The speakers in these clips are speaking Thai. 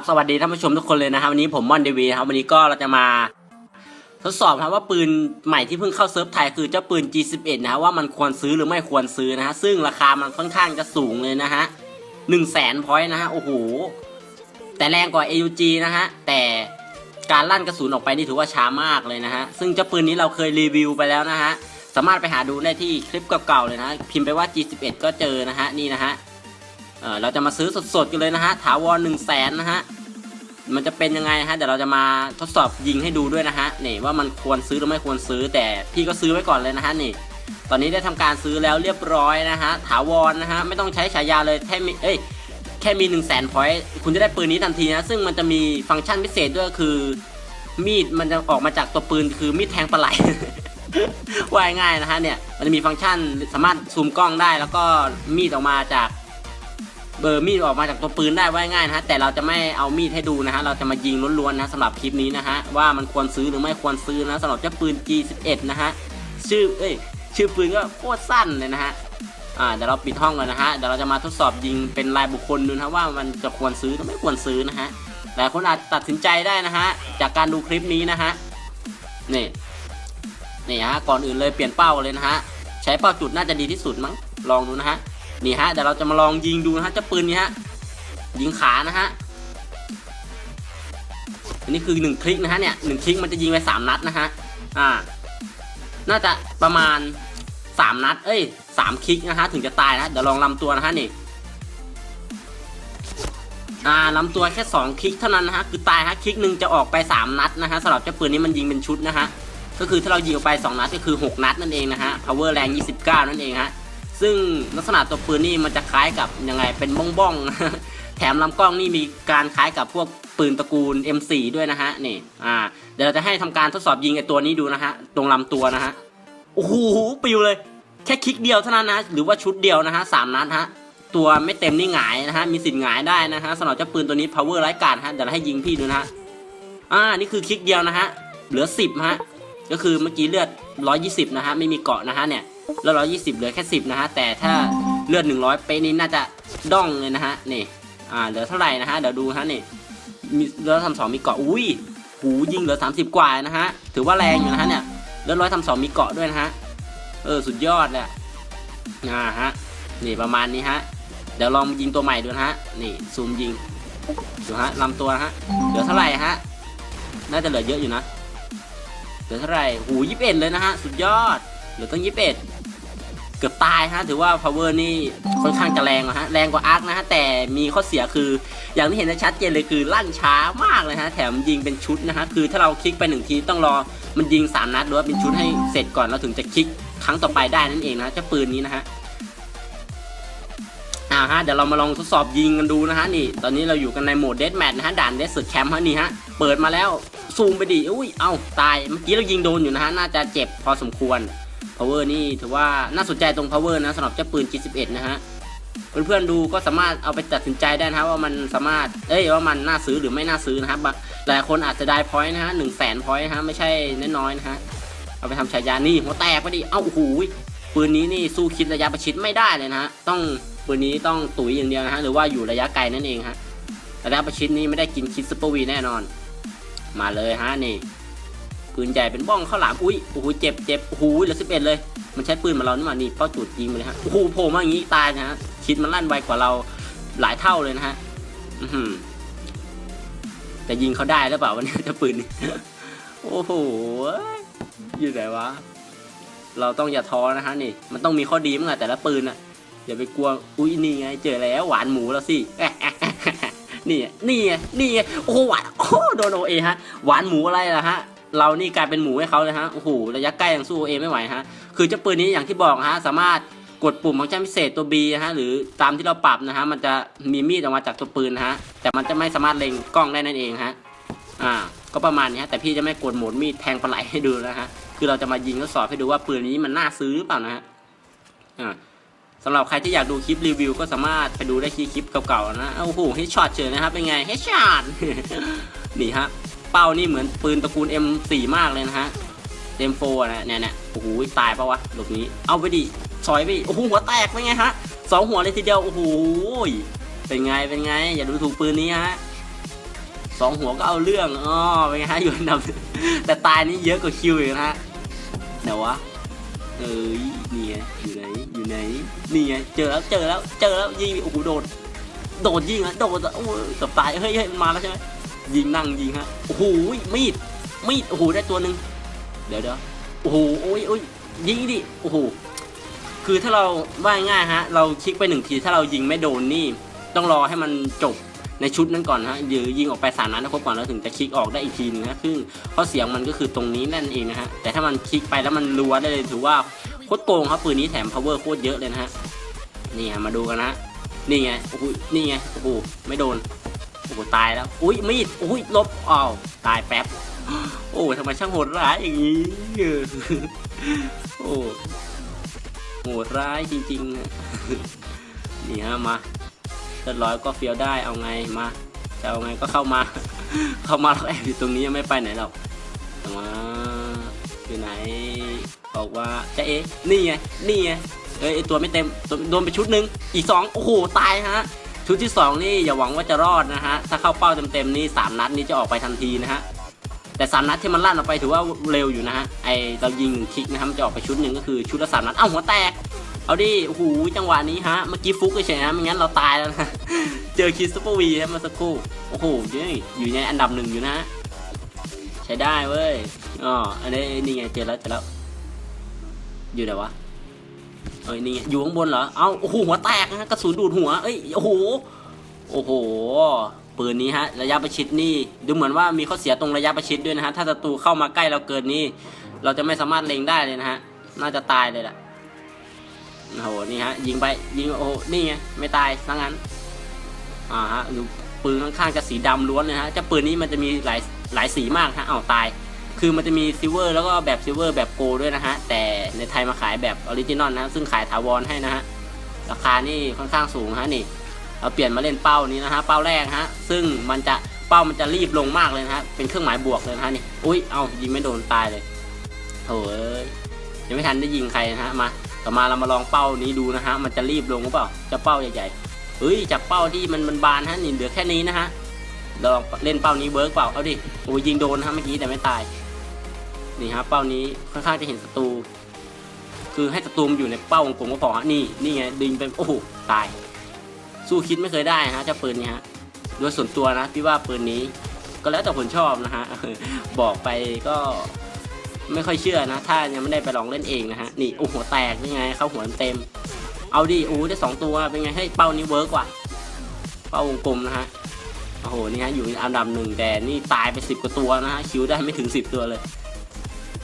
บสวัสดีท่านผู้ชมทุกคนเลยนะครับวันนี้ผมมอนเดวีครับวันนี้ก็เราจะมาทดสอบครับว่าปืนใหม่ที่เพิ่งเข้าเซิร์ฟไทยคือเจ้าปืน G11 นะฮะว่ามันควรซื้อหรือไม่ควรซื้อนะฮะซึ่งราคามันค่อนข้างจะสูงเลยนะฮะหนึ่งแสนพอยต์นะฮะโอ้โหแต่แรงกว่า AUG นะฮะแต่การลั่นกระสุนออกไปนี่ถือว่าช้ามากเลยนะฮะซึ่งเจ้าปืนนี้เราเคยรีวิวไปแล้วนะฮะสามารถไปหาดูได้ที่คลิปเก่าๆเลยนะพิมพ์ไปว่า G11 ก็เจอนะฮะนี่นะฮะเเราจะมาซื้อสดๆกันเลยนะฮะถาวรหนึ่งแสนนะฮะ มันจะเป็นยังไงฮะเดี๋ยวเราจะมาทดสอบยิงให้ดูด้วยนะฮะนี่ว่ามันควรซื้อหรือไม่ควรซื้อ แต่พี่ก็ซื้อไว้ก่อนเลยนะฮะนี่ ตอนนี้ได้ทำการซื้อแล้วเรียบร้อยนะฮะถาวรนะฮะไม่ต้องใช้ฉายาเลยแค่มีเอ้ยแค่มี1นึ่งแสนพอยต์คุณจะได้ปืนนี้ทันทีนะซึ่งมันจะมีฟังก์ชันพิเศษด้วยก็คือ มีดมันจะออกมาจากตัวปืนคือมีดแทงปลาไหลว่ายง่ายนะฮะเนี่ยมันจะมีฟังก์ชันสามารถซูมกล้องได้แล้วก็มีดออกมาจาก เบอร์มีดออกมาจากตัวปืนได้ไว่าง่ายนะฮะแต่เราจะไม่เอามีดให้ดูนะฮะเราจะมายิงล้วนๆนะสำหรับคลิปนี้นะฮะว่ามันควรซื้อหรือไม่ควรซื้อนะสำหรับเจ้าปืน G11 นะฮะชื่อเอ้ยชื่อปืนก็โคตรสั้นเลยนะฮะอ่าเดี๋ยวเราปิดห้องกันนะฮะเดี๋ยวเราจะมาทดสอบยิงเป็นรายบุคคลดูนะฮะว่ามันจะควรซื้อหรือไม่ควรซื้อนะฮะหลายคนอาจตัดสินใจได้นะฮะจากการดูคลิปนี้นะฮะนี่นี่ฮะก่อนอื่นเลยเปลี่ยนเป้าเลยนะฮะใช้เป้าจุดน่าจะดีที่สุดมั้งลองดูนะฮะ นี่ฮะเดี๋ยวเราจะมาลองยิงดูนะฮะเจ้าปืนนี้ฮะยิงขานะฮะอันนี้คือหนึ่งคลิกนะฮะเนี่ยหนึ่งคลิกมันจะยิงไปสามนัดนะฮะอ่า น่าจะประมาณสามนัด เอ้ยสามคลิกนะฮะถึงจะตายนะเดี๋ยวลองลำตัวนะฮะนี่อ่าลำตัวแค่สองคลิกเท่านั้นนะฮะคือตายฮะคลิกหนึ่งจะออกไปสามนัดนะฮะสำหรับเจ้าปืนนี้มันยิงเป็นชุดนะฮะก็คือถ้าเรายิงออกไปสองนัดก็คือหกนัดนั่นเองนะฮะ power แรง 29 นั่นเองฮะ ซึ่งลักษณะตัวปืนนี่มันจะคล้ายกับยังไงเป็นบ้องบ้องแถมลำกล้องนี่มีการคล้ายกับพวกปืนตระกูล M4 ด้วยนะฮะนี่อ่าเดี๋ยวเราจะให้ทำการทดสอบยิงไอตัวนี้ดูนะฮะตรงลำตัวนะฮะโอ้โหปิวเลย แค่คลิกเดียวเท่านั้นนะหรือว่าชุดเดียวนะฮะสามนัดฮะตัวไม่เต็มนี่หงายนะฮะมีสิทธิ์หงายได้นะฮะสำหรับเจ้าปืนตัวนี้ power ไร้การฮะเดี๋ยวให้ยิงพี่ดูนะฮะอ่านี่คือคลิกเดียวนะฮะเหลือ 10ฮะก็คือเมื่อกี้เลือด 120นะฮะไม่มีเกาะนะฮะเนี่ย ล้วร้อยยี่สิบเหลือแค่สิบนะฮะ แต่ถ้าเลือดหนึ่งร้อยเป๊ะนี่น่าจะด้องเลยนะฮะ นี่ อ่า เหลือเท่าไหร่นะฮะ เดี๋ยวดูฮะนี่มีเลือดทำสองมีเกาะ อุ้ย หูยิงเหลือสามสิบกว่านะฮะ ถือว่าแรงอยู่นะฮะเนี่ย เลือดร้อยทำสองมีเกาะด้วยนะฮะ เออ สุดยอดเลยอะอ่าฮะ นี่ประมาณนี้ฮะ เดี๋ยวลองยิงตัวใหม่ดูนะฮะ นี่ซูมยิง ดูฮะลำตัวฮะ เหลือเท่าไหร่ฮะ น่าจะเหลือเยอะอยู่นะ เหลือเท่าไหร่ หูยี่สิบเอ็ดเลยนะฮะ สุดยอด ลือตั้งยี่สิบเอ็ดเกือบตายฮะถือว่า power นี่ค่อนข้างจะแรงนะฮะแรงกว่าอาร์คนะฮะแต่มีข้อเสียคือ อย่างที่เห็นได้ชัดเจนเลยคือลั่นช้ามากเลยฮะแถมยิงเป็นชุดนะฮะคือถ้าเราคลิกไปหนึ่งทีต้องรอมันยิงสามนัดหรือว่าเป็นชุดให้เสร็จก่อนเราถึงจะคลิกครั้งต่อไปได้นั่นเองนะเจ้าปืนนี้นะฮะอ่าฮะเดี๋ยวเรามาลองทดสอบยิงกันดูนะฮะนี่ ตอนนี้เราอยู่กันในโหมดเดสแมทนะฮะด่านเดสสุดแคมป์ฮะนี่ฮะเปิดมาแล้วซูมไปดิอุ้ยเอ้าตายเมื่อกี้เรายิงโดนอยู่นะฮะน่าจะเจ็บพอสมควร power นี่ถือว่าน่าสนใจตรง power นะสำหรับเจ้าปืน G11 นะฮะเพื่อนๆดูก็สามารถเอาไปตัดสินใจได้นะฮะว่ามันสามารถเอ้ยว่ามันน่าซื้อหรือไม่น่าซื้อนะครับหลายคนอาจจะได้พอยต์นะฮะหนึ่งแสนพอยต์นะฮะไม่ใช่น้อยๆนะฮะเอาไปทำฉายานี่หัวแตกไปดิเอ้าโอ้โหปืนนี้นี่สู้คิดระยะประชิดไม่ได้เลยนะฮะต้องปืนนี้ต้องตุ๋ยอย่างเดียวนะฮะหรือว่าอยู่ระยะไกลนั่นเองฮะระยะประชิดนี้ไม่ได้กินคิดซุปเปอร์วีแน่นอน มาเลยฮะนี่ ปืนใหญ่เป็นบ้องข้าวหลามอุ้ยโอ้โหเจ็บเจ็บโอ้โหเหลือสิบเอ็ดเลย มันใช้ปืนมาเรานี่มานี่เป้าจุดยิงไปเลยฮะโอ้โหโผล่มาอย่างนี้ตายนะฮะคิดมันลั่นไวกว่าเราหลายเท่าเลยนะฮะอือหือแต่ยิงเขาได้หรือเปล่าวันนี้เจ้าปืนโอ้โหอยู่ไหนวะเราต้องอย่าท้อนะฮะนี่มันต้องมีข้อดีมั้งอะแต่ละปืนอะอย่าไปกลัวอุ้ยนี่ไง เจอแล้วหวานหมูแล้วสินี่นี่ไงนี่ไงโอ้หวานโอ้โหโดนโอเอฮะหวานหมูอะไรล่ะฮะ เรานี่กลายเป็นหมูให้เขาเลยฮะโอ้โหระยะใกล้ยังสู้เอไม่ไหวฮะคือเจ้าปืนนี้อย่างที่บอกฮะสามารถกดปุ่มฟังก์ชันพิเศษตัว B นะฮะหรือตามที่เราปรับนะฮะมันจะมีมีดออกมาจากตัวปืนนะฮะแต่มันจะไม่สามารถเล็งกล้องได้นั่นเองฮะอ่าก็ประมาณนี้ฮะแต่พี่จะไม่กดโหมดมีดแทงปลาไหลให้ดูนะฮะคือเราจะมายิงทดสอบให้ดูว่าปืนนี้มันน่าซื้อหรือเปล่านะฮะอ่าสำหรับใครที่อยากดูคลิปรีวิวก็สามารถไปดูได้ที่คลิปเก่าๆนะโอ้โหเฮดช็อตเฉยนะครับเป็นไงเฮดช็อตนี่ฮะ เป้านี่เหมือนปืนตระกูล M4 มากเลยนะฮะ M4 นะเนี่ยเนี่ยโอ้โหตายปะวะหลบนี้ เอาไปดิซอยไปโอ้โหหัวแตกเป็นไงฮะสองหัวเลยทีเดียวโอ้โหเป็นไงเป็นไง อย่าดูถูกปืนนี้ฮะสองหัวก็เอาเรื่องอ๋อเป็นไงฮะอยู่อันดับแต่ตายนี่เยอะกว่าคิวอีกนะฮะไหนวะเอ้ยนี่ไงอยู่ไหนอยู่ไหนนี่ไงเจอแล้วเจอแล้วเจอแล้วยิงโอ้โหโดดโดดยิงอะโดดโอ้ยเกับตายเฮ้ยเฮ้ยมันมาแล้วใช่ไหม ยิงนั่งยิงฮะโอ้โหมีดมีดโอ้โหได้ตัวหนึ่งเดี๋ยวเดี๋ยวโอ้โหโอ้ยโอ้ยยิงดิโอ้โหคือถ้าเราว่าง่ายฮะ เราคลิกไปหนึ่งทีถ้าเรายิงไม่โดนนี่ ต้องรอให้มันจบในชุดนั้นก่อนฮะหรือยิงออกไปสามนัดนะครบก่อนแล้วถึงจะคลิกออกได้อีกทีนึงนะซึ่งข้อเสียงมันก็คือตรงนี้นั่นเองนะฮะแต่ถ้ามันคลิกไปแล้วมันรัวได้เลยถือว่าโคตรโกงครับปืนนี้แถม power โคตรเยอะเลยนะฮะนี่ฮะมาดูกันนะนี่ไงโอ้โหนี่ไงโอ้โหไม่โดน ตายแล้ว อุ้ยมีด อุ้ยลบอ้าวตายแป๊บ โอ้ทำไมช่างโหดร้ายอย่างนี้เออโอ้โหดร้ายจริงๆ นี่ฮะมาเรียบร้อยก็เฟี้ยวได้เอาไงมาจะเอาไงก็เข้ามา เข้ามาแล้วแอบอยู่ตรงนี้ยังไม่ไปไหนหรอกมาอยู่ไหนบอกว่าจะเอ๊ะนี่ไงนี่ไงเอ้ยตัวไม่เต็มโดนไปชุดหนึ่งอีกสองโอ้โหตายฮะ ชุดที่สองนี่อย่าหวังว่าจะรอดนะฮะ ถ้าเข้าเป้าเต็มๆนี่สามนัดนี่จะออกไปทันทีนะฮะ แต่สามนัดที่มันลั่นออกไปถือว่าเร็วอยู่นะฮะ ไอเรายิงคลิกนะครับจะออกไปชุดหนึ่งก็คือชุดละสามนัด เอ้าหัวแตก เอาดิ โอ้โห จังหวะนี้ฮะ เมื่อกี้ฟุกเฉยนะไม่งั้นเราตายแล้วนะ เจอคิสซูเปอร์วีฮะมื่อสักครู่ โอ้โหนี่อยู่ในอันดับหนึ่งอยู่นะใช้ได้เว้ย อ๋อ อันนี้นี่ไงเจอแล้วเจอแล้ว อยู่ไหนวะ เอ้ยนี่อยู่ข้างบนเหรอ เอ้าโอ้โหหัวแตกนะกระสุนดูดหัว เอ้ยโอ้โหโอ้โหปืนนี้ฮะระยะประชิดนี่ดูเหมือนว่ามีข้อเสียตรงระยะประชิดด้วยนะฮะถ้าศัตรูเข้ามาใกล้เราเกินนี่เราจะไม่สามารถเล็งได้เลยนะฮะน่าจะตายเลยแหละโอ้โหนี่ฮะยิงไปยิงโอ้โหนี่ไงไม่ตายซะงั้นอ่าฮะดูปืนข้างๆจะสีดำล้วนเลยฮะเจ้าปืนนี้มันจะมีหลายหลายสีมากฮะเอ้าตาย คือมันจะมีซิลเวอร์แล้วก็แบบซิลเวอร์แบบโกด้วยนะฮะ แต่ในไทยมาขายแบบออริจินอลนะ ซึ่งขายถาวรให้นะฮะ ราคานี่ค่อนข้างสูงฮะนี่ เราเปลี่ยนมาเล่นเป้านี้นะฮะ เป้าแรกฮะ ซึ่งมันจะเป้ามันจะรีบลงมากเลยนะฮะ เป็นเครื่องหมายบวกเลยนะฮะนี่ อุ้ย เอายิงไม่โดนตายเลยโถ่เอ้ยยังไม่ทันได้ยิงใครนะฮะ มา ต่อมาเรามาลองเป้านี้ดูนะฮะ มันจะรีบลงหรือเปล่า จะเป้าใหญ่ๆเฮ้ยจากเป้าที่มันมันบานฮะนี่เหลือแค่นี้นะฮะ เราลองเล่นเป้านี้เบิร์กเปล่า เอาดิ โอ้ยยิงโดนฮะเมื่อกี้แต่ไม่ตาย นี่ฮะเป้านี้ค่อนข้างจะเห็นศัตรู คือให้ศัตรูมอยู่ในเป้าวงกลมก็พอฮะนี่ นี่ไงดึงไป โอ้โห ตาย สู้คิดไม่เคยได้ฮะเจ้าปืนนี้ฮะ โดยส่วนตัวนะพี่ว่าปืนนี้ ก็แล้วแต่คนชอบนะฮะ บอกไปก็ไม่ค่อยเชื่อนะ ถ้ายังไม่ได้ไปลองเล่นเองนะฮะ นี่โอ้โหแตกยังไงเข้าหัวเต็ม เอาดิ โอ้ได้สองตัว เป็นไงให้เป้านี้เวิร์กว่ะเป้าวงกลมนะฮะ โอ้โห นี่ฮะ อยู่อันดับหนึ่งแต่นี่ตายไปสิบกว่าตัวนะฮะ คิวได้ไม่ถึงสิบตัวเลย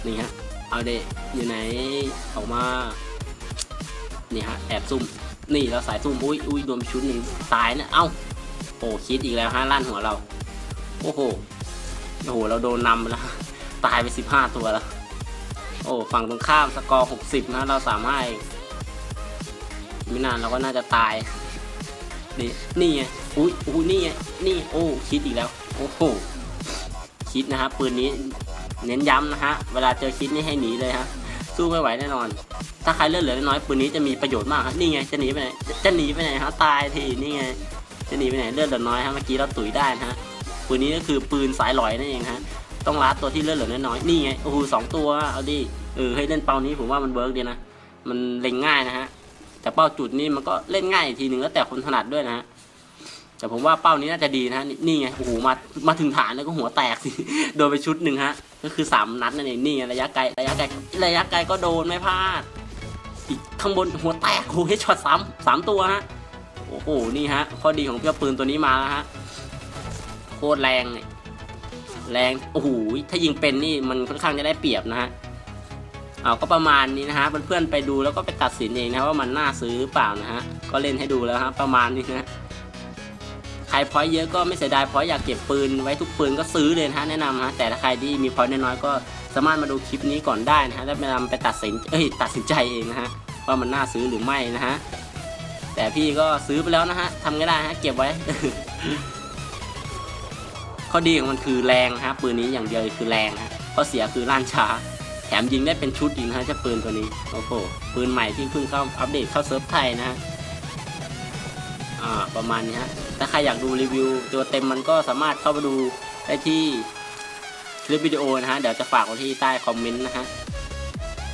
นี่ฮะ เอาเดอยู่ไหนออกมา นี่ฮะ แอบซุ่ม นี่เราสายซุ่ม อุ้ยอุ้ยโดนชุดหนึ่งตายนะ เอ้า โอ้คิดอีกแล้วฮะลั่นหัวเรา โอ้โห โอ้โห เราโดนนำแล้ว ตายไปสิบห้าตัวแล้ว โอ้ ฝั่งตรงข้ามสกอร์หกสิบนะ เราสามารถไม่นานเราก็น่าจะตาย นี่นี่ไงอุ้ยอุ้ยนี่ไงนี่โอ้คิดอีกแล้วโอ้โหคิดนะฮะปืนนี้เน้นย้ำนะฮะเวลาเจอคิดนี่ให้หนีเลยฮะสู้ไม่ไหวแน่นอน ถ้าใครเลือดเหลือน้อยปืนนี้จะมีประโยชน์มากฮะนี่ไงจะหนีไปไหนจะหนีไปไหนฮะตายทีนี่ไงจะหนีไปไหนเลือดเหลือน้อยฮะเมื่อกี้เราตุ๋ยได้นะฮะปืนนี้ก็คือปืนสายลอยนั่นเองฮะต้องลัดตัวที่เลือดเหลือน้อยนี่ไงโอ้โหสองตัวเอาดิเออให้เล่นเปานี้ผมว่ามันเวิร์กดีนะมันเล็งง่ายนะฮะ แต่เป้าจุดนี่มันก็เล่นง่ายอีกทีหนึ่งแล้วแต่คนถนัดด้วยนะฮะแต่ผมว่าเป้านี้น่าจะดีนะฮะนี่ไงโอ้โหมามาถึงฐานแล้วก็หัวแตกสิโดนไปชุดหนึ่งฮะ ก็คือสามนัดนั่นเองนี่ไงระยะไกลระยะไกลระยะไกลก็โดนไม่พลาด อีกข้างบนหัวแตกโอ้โหเฮดช็อตสามสามตัวฮะโอ้โหนี่ฮะข้อดีของเจ้าปืนตัวนี้มาแล้วฮะโคตรแรงเนี่ยแรงโอ้โหถ้ายิงเป็นนี่มันค่อนข้างจะได้เปรียบนะฮะ เอาก็ประมาณนี้นะฮะเพื่อนๆไปดูแล้วก็ไปตัดสินเองนะว่ามันน่าซื้อหรือเปล่านะฮะก็เล่นให้ดูแล้วฮะประมาณนี้นะใครพอยเยอะก็ไม่เสียดายพอยอยากเก็บปืนไว้ทุกปืนก็ซื้อเลยนะฮะแนะนำฮะแต่ถ้าใครที่มีพอยน้อยๆก็สามารถมาดูคลิปนี้ก่อนได้นะฮะแล้วไปนำไปตัดสินเอ้ยตัดสินใจเองนะฮะว่ามันน่าซื้อหรือไม่นะฮะแต่พี่ก็ซื้อไปแล้วนะฮะทำไงได้ฮะเก็บไว้ข้อดีของมันคือแรงนะฮะปืนนี้อย่างเดียวคือแรงฮะข้อเสียคือล่านช้า แถมยิงได้เป็นชุดอีกนะฮะเจ้าปืนตัวนี้ โอ้โห ปืนใหม่ที่เพิ่งเข้าอัปเดตเข้าเซิร์ฟไทยนะฮะอ่า ประมาณนี้ฮะ ถ้าใครอยากดูรีวิว ตัวเต็มมันก็สามารถเข้าไปดูได้ที่คลิปวิดีโอนะฮะ เดี๋ยวจะฝากไว้ที่ใต้คอมเมนต์นะฮะ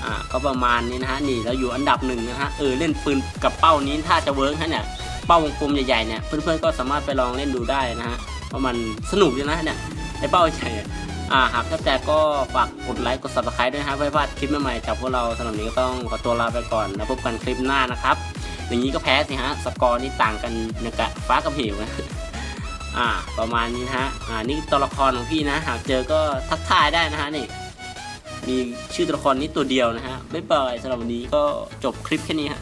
อ่า ก็ประมาณนี้นะฮะ นี่เราอยู่อันดับหนึ่งนะฮะ เออ เล่นปืนกับเป้านี้ถ้าจะเวิร์กฮะเนี่ย เป้าวงกลมใหญ่ๆเนี่ย เพื่อนๆก็สามารถไปลองเล่นดูได้นะฮะ เพราะมันสนุกดีนะเนี่ย ไอ้เป้าใหญ่ อ่าหากชอบใจก็ฝากกดไลค์กด subscribe ด้วยนะฮะเพื่อไม่พลาดคลิปใหม่ๆจากพวกเราสำหรับนี้ก็ต้องขอตัวลาไปก่อนแล้วพบกันคลิปหน้านะครับ อย่างนี้ก็แพ้สิฮะสกอร์นี่ต่างกันอย่างกับฟ้ากับเหวนะอ่า ประมาณนี้นะฮะอ่านี่ตัวละครของพี่นะ หากเจอก็ทักทายได้นะฮะนี่มีชื่อตัวละครนี้ตัวเดียวนะฮะบ๊ายบายสำหรับวันนี้ก็จบคลิปแค่นี้ฮะ